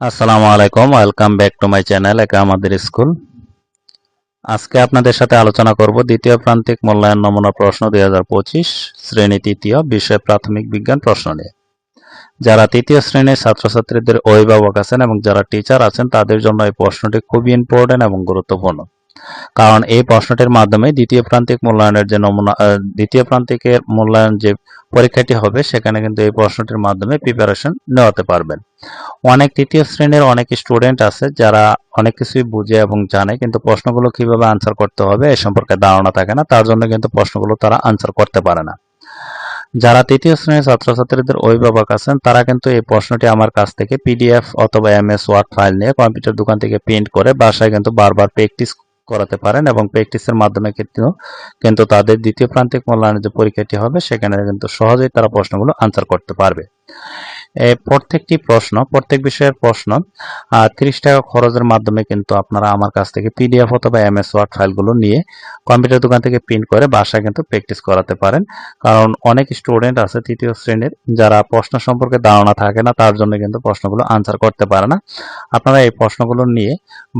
আসসালামু আলাইকুম welcome back to my channel একা আমাদের স্কুল। আজকে আপনাদের সাথে আলোচনা করব দ্বিতীয় প্রান্তিক মূল্যায়ন নমুনা প্রশ্ন দুই হাজার পঁচিশ, শ্রেণি তৃতীয়, বিষয় প্রাথমিক বিজ্ঞান প্রশ্ন নিয়ে। যারা তৃতীয় শ্রেণির ছাত্রছাত্রীদের অভিভাবক আছেন এবং যারা টিচার আছেন, তাদের জন্য এই প্রশ্নটি খুবই ইম্পর্টেন্ট এবং গুরুত্বপূর্ণ। কারণ এই প্রশ্নটির মাধ্যমে দ্বিতীয় প্রান্তিক মূল্যায়নের যে নমুনা দ্বিতীয় প্রান্তিকের মূল্যায়ন যে পরীক্ষাটি হবে, সেখানে কিন্তু এই প্রশ্নটির মাধ্যমে প্রিপারেশন নেওয়াতে পারবেন। অনেক তৃতীয় শ্রেণির অনেক স্টুডেন্ট আছে যারা অনেক কিছুই বুঝে এবং জানে, কিন্তু প্রশ্নগুলো কীভাবে আনসার করতে হবে এ সম্পর্কে ধারণা থাকে না, তার জন্য কিন্তু প্রশ্নগুলো তারা আনসার করতে পারে না। যারা তৃতীয় শ্রেণির ছাত্রছাত্রীদের অভিভাবক আছেন, তারা কিন্তু এই প্রশ্নটি আমার কাছ থেকে পিডিএফ অথবা এমএস ওয়ার্ড ফাইল নিয়ে কম্পিউটার দোকান থেকে প্রিন্ট করে বাসায় কিন্তু বারবার প্র্যাকটিস করাতে পারেন এবং প্র্যাকটিসের মাধ্যমে কিন্তু কিন্তু তাদের দ্বিতীয় প্রান্তিক মূল্যায়নের যে পরীক্ষাটি হবে, সেখানে কিন্তু সহজেই তারা প্রশ্নগুলো আনসার করতে পারবে। প্রত্যেকটি প্রশ্ন, প্রত্যেক বিষয়ের প্রশ্ন তিরিশ টাকা খরচের মাধ্যমে কিন্তু আপনারা আমার কাছ থেকে পিডিএফ অথবা এমএস ওয়ার্ড ফাইলগুলো নিয়ে কম্পিউটার দোকান থেকে প্রিন্ট করে বাসায় কিন্তু প্র্যাকটিস করাতে পারেন। কারণ অনেক স্টুডেন্ট আছে তৃতীয় শ্রেণির যারা প্রশ্ন সম্পর্কে ধারণা থাকে না, তার জন্য কিন্তু প্রশ্নগুলো আনসার করতে পারে না। আপনারা এই প্রশ্নগুলো নিয়ে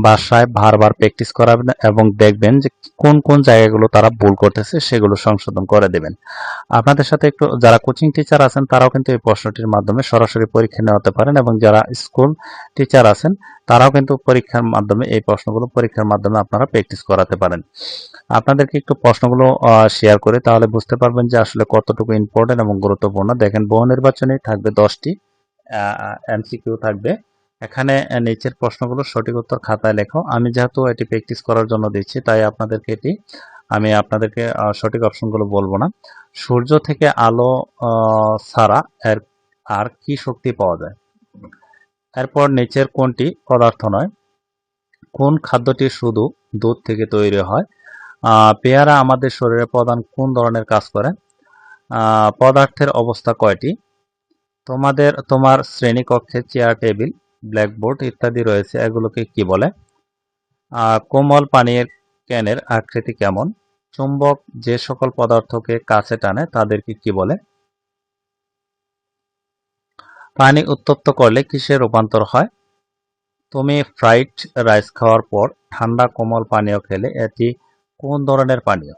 বাসায় বারবার প্র্যাকটিস করাবেন এবং দেখবেন যে কোন কোন জায়গাগুলো তারা ভুল করতেছে, সেগুলো সংশোধন করে দেবেন। আপনাদের সাথে একটু, যারা কোচিং টিচার আছেন, তারাও কিন্তু এই প্রশ্নটির মাধ্যমে সরাসরি পরীক্ষা নেওয়াতে পারেন এবং যারা স্কুল টিচার আছেন, তারাও কিন্তু পরীক্ষার মাধ্যমে, এই প্রশ্নগুলো পরীক্ষার মাধ্যমে আপনারা প্র্যাকটিস করাতে পারেন। আপনাদেরকে একটু প্রশ্নগুলো শেয়ার করে, তাহলে বুঝতে পারবেন যে আসলে কতটুকু ইম্পর্টেন্ট এবং গুরুত্বপূর্ণ। দেখেন, বহু নির্বাচনে থাকবে দশটি এমসিকিউ থাকবে। এখানে নিচের প্রশ্নগুলো সঠিক উত্তর খাতায় লেখো। আমি যেহেতু এটি প্র্যাকটিস করার জন্য দিচ্ছি, তাই আপনাদেরকে এটি, আমি আপনাদেরকে সঠিক অপশনগুলো বলব না। সূর্য থেকে আলো ছাড়া এর আর কি শক্তি পাওয়া যায়? এরপর নিচের কোনটি পদার্থ নয়? কোন খাদ্যটি শুধু দুধ থেকে তৈরি হয়? পেয়ারা আমাদের শরীরে প্রধান কোন ধরনের কাজ করে? পদার্থের অবস্থা কয়টি? তোমাদের, তোমার শ্রেণীকক্ষে চেয়ার টেবিল ব্ল্যাকবোর্ড ইত্যাদি রয়েছে, এগুলোকে কি বলে? কোমল পানীয় ক্যানের আকৃতি কেমন? চুম্বক যে সকল পদার্থকে কাছে টানে, তাদেরকে কি বলে? পানি উত্তপ্ত করলে কিসে রূপান্তর হয়? তুমি ফ্রাইড রাইস খাওয়ার পর ঠান্ডা কোমল পানীয় খেলে এটি কোন ধরনের পানীয়?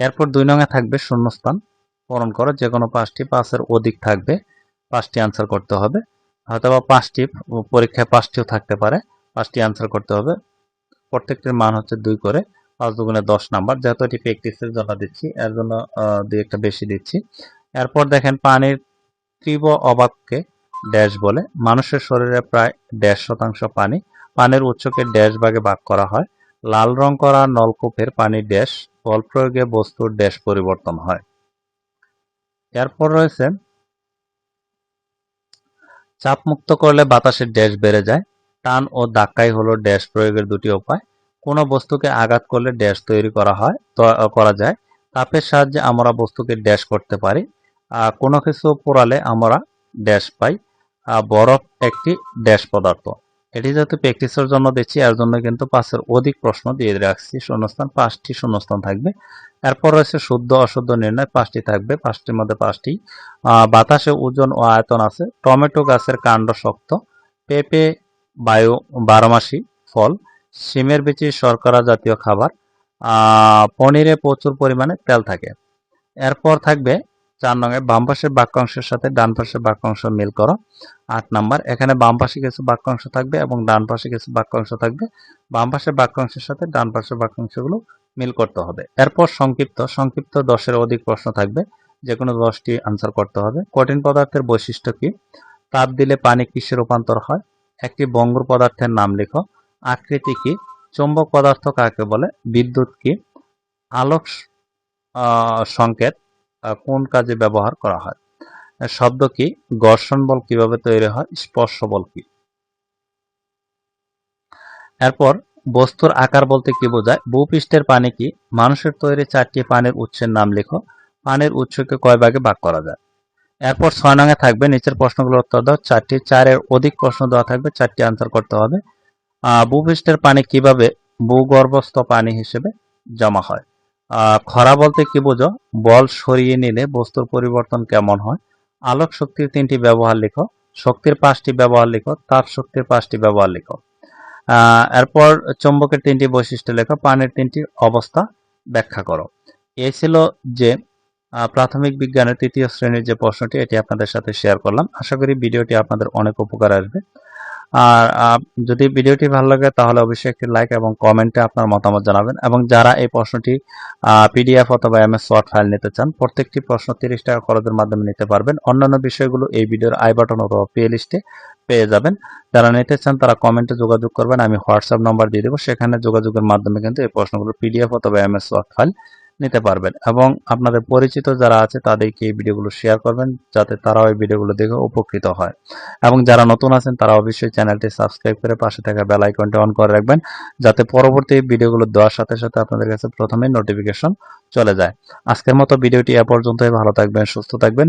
এরপর দুই নঙে থাকবে শূন্যস্থান। পূরণ করো যে কোনো পাঁচটি, পাঁচের অধিক থাকবে, পাঁচটি আনসার করতে হবে। হয়তোবা পাঁচটি, পরীক্ষায় পাঁচটিও থাকতে পারে, পাঁচটি আনসার করতে হবে। প্রত্যেকটির মান হচ্ছে দুই করে, পাঁচ দুগুণে দশ নাম্বার। যেহেতু এটি প্র্যাকটিসের জন্য দিচ্ছি, এর জন্য দুই একটা বেশি দিচ্ছি। এরপর দেখেন পানির তীব্র অবাককে ড্যাশ বলে। মানুষের শরীরে প্রায় ড্যাশ শতাংশ পানি। পানির উৎসকে ড্যাশ ভাগে ভাগ করা হয়। লাল রং করা নলকূপের পানি ড্যাশ, বল প্রয়োগে বস্তুর ড্যাশ পরিবর্তন হয়। এরপর রয়েছে চাপ মুক্ত করলে বাতাসের ড্যাশ বেড়ে যায়। টান ও ধাক্কাই হলো ড্যাশ প্রয়োগের দুটি উপায়। কোনো বস্তুকে আঘাত করলে ড্যাশ তৈরি করা হয় করা যায়। তাপের সাহায্যে আমরা বস্তুকে ড্যাশ করতে পারি। কোনো কিছু পোড়ালে আমরা ড্যাশ পাই। বরফ একটি ড্যাশ পদার্থ। এটি যেহেতু প্র্যাকটিসের জন্য দিচ্ছি, এর জন্য কিন্তু পাঁচের অধিক প্রশ্ন দিয়ে রাখছি। শূন্যস্থান, পাঁচটি শূন্যস্থান থাকবে। এরপর রয়েছে শুদ্ধ, অশুদ্ধ নির্ণয়, পাঁচটি থাকবে। পাঁচটির মধ্যে পাঁচটি। বাতাসে ওজন ও আয়তন আছে। টমেটো গাছের কাণ্ড শক্ত। পেঁপে, বায়ু, বারোমাসি ফল। শিমের বিচি, শর্করা জাতীয় খাবার। পনিরে প্রচুর পরিমাণে তেল থাকে। এরপর থাকবে চার নঙে বাম পাশের বাক্যাংশের সাথে ডান পাশের বাক্যাংশ মিল করো। আট নাম্বার, এখানে বাম পাশে কিছু বাক্যাংশ থাকবে এবং ডান পাশে কিছু বাক্যাংশ থাকবে। বাম পাশের বাক্যাংশের সাথে ডান পাশের বাক্যাংশগুলো মিল করতে হবে। এরপর সংক্ষিপ্ত সংক্ষিপ্ত দশের অধিক প্রশ্ন থাকবে। যে কোনো দশটি আনসার করতে হবে। কঠিন পদার্থের বৈশিষ্ট্য কি? তাপ দিলে পানি কিসে রূপান্তর হয়? একটি বঙ্গুর পদার্থের নাম লেখো। আকৃতি কি? চৌম্বক পদার্থ কাকে বলে? বিদ্যুৎ কি? আলোক সংকেত। কোন কাজে ব্যবহার করা হয়? শব্দ কি? ঘর্ষণ বল কীভাবে তৈরি হয়? স্পর্শ বল কি? এরপর, বস্তুর আকার বলতে কি বোঝায়? ভূপৃষ্ঠের পানি কি? মানুষের তৈরি চারটি পানির উৎসের নাম লেখো। পানির উৎসকে কয় ভাগে ভাগ করা যায়? এরপর ছয় নঙে থাকবে, নিচের প্রশ্নগুলোর উত্তর দাও। চারটি, চারের অধিক প্রশ্ন দেওয়া থাকবে, চারটি আনসার করতে হবে। ভূপৃষ্ঠের পানি কীভাবে ভূগর্ভস্থ পানি হিসেবে জমা হয়? খরা বলতে কি বোঝো? বল সরিয়ে নিলে বস্তুর পরিবর্তন কেমন হয়? আলোক শক্তির তিনটি ব্যবহার লেখো। শক্তির পাঁচটি ব্যবহার লিখো। তাপ শক্তির পাঁচটি ব্যবহার লিখো। এরপর চুম্বকের তিনটি বৈশিষ্ট্য লেখো। পানির তিনটি অবস্থা ব্যাখ্যা করো। এই ছিল যে প্রাথমিক বিজ্ঞানের তৃতীয় শ্রেণির যে প্রশ্নটি, এটি আপনাদের সাথে শেয়ার করলাম। আশা করি ভিডিওটি আপনাদের অনেক উপকার আসবে। আর যদি ভিডিওটি ভালো লাগে তাহলে অবশ্যই একটি লাইক এবং কমেন্টে আপনার মতামত জানাবেন। এবং যারা এই প্রশ্নটি পিডিএফ অথবা এমএস ওয়ার্ড ফাইল নিতে চান, প্রত্যেকটি প্রশ্ন তিরিশ টাকা খরচের মাধ্যমে নিতে পারবেন। অন্যান্য বিষয়গুলো এই ভিডিওর আই বাটন অথবা প্লে লিস্টে পেয়ে যাবেন। যারা নিতে চান তারা কমেন্টে যোগাযোগ করবেন। আমি হোয়াটসঅ্যাপ নাম্বার দিয়ে দেবো। সেখানে যোগাযোগের মাধ্যমে কিন্তু এই প্রশ্নগুলো পিডিএফ অথবা এমএস ওয়ার্ড ফাইল নিতে পারবেন। এবং আপনাদের পরিচিত যারা আছে, তাদেরকে এই ভিডিওগুলো শেয়ার করবেন, যাতে তারাও এই ভিডিওগুলো দেখে উপকৃত হয়। এবং যারা নতুন আছেন, তারা অবশ্যই চ্যানেলটি সাবস্ক্রাইব করে পাশে থাকা বেল আইকনটি অন করে রাখবেন, যাতে পরবর্তী ভিডিওগুলো দেওয়ার সাথে সাথে আপনাদের কাছে প্রথমে নোটিফিকেশন চলে যায়। আজকের মতো ভিডিওটি এ পর্যন্তই। ভালো থাকবেন, সুস্থ থাকবেন।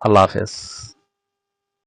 আল্লাহ হাফেজ।